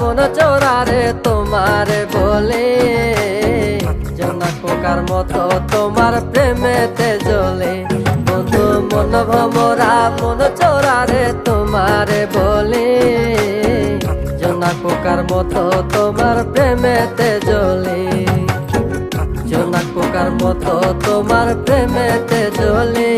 মন চোরারে তোমার বলে। জনা কোকার মতো তোমার প্রেমেতে জ্বলে। বন্ধু মন ভমরা মন চোরারে তোমার বলে। জনা কোকার মতো তোমার প্রেমেতে জ্বলে। জনা কোকার মতো তোমার প্রেমেতে জ্বলে।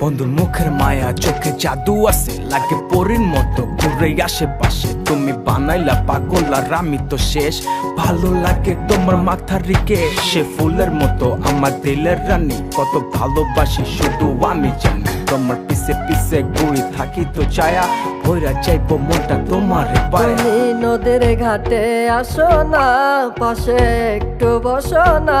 বন্ধুর মুখের মায়া, চোখে জাদু আছে, লাগে পরীর মতো ঘুরে আশেপাশে তুমি বানাইলা পাগল আর আমি তো শেষ। ভালো লাগে তোমার মাথার রিকে সে ফুলের মতো আমার দিলের রানী। কত ভালোবাসি, শুধু আমি জানি, তোমার পিছে পিছে ঘুরি থাকি তো ছায়া। ভৈরা চাইব মনটা তোমার পায়া। নদীর ঘাটে আসো না, পাশে একটু বসো না।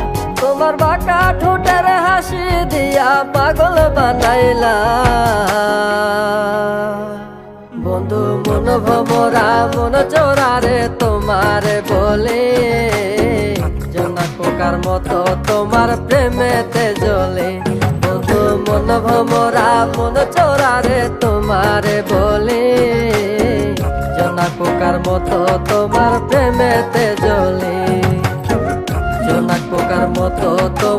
হাসি দিয়া পাগল বানাইলা। বন্ধু মন ভমরা, মন চোরারে তোমার বলে। জনা মতো তোমার প্রেমেতে জ্বলে। বন্ধু মন ভমরা, মন চোরারে তোমার বলে। জনা মতো তোমার প্রেমেতে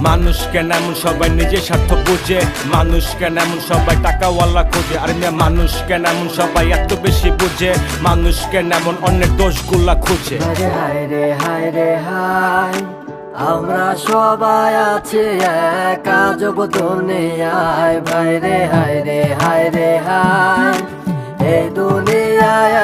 মানুষ কেন এমন সবাই নিজের স্বার্থ বুঝে? মানুষ কেন এমন সবাই টাকাওয়ালা খোঁজে? আর মেয়ে, মানুষ কেন এমন সবাই এত বেশি বুঝে? মানুষ কেন এমন অনেক দোষগুলা খুঁজে? হায় রে হায় রে, হায়। আমরা সবাই আছি এক দুনিয়ায় ভাই রে, হায় রে হায় রে, হায়। এই দুনিয়ায়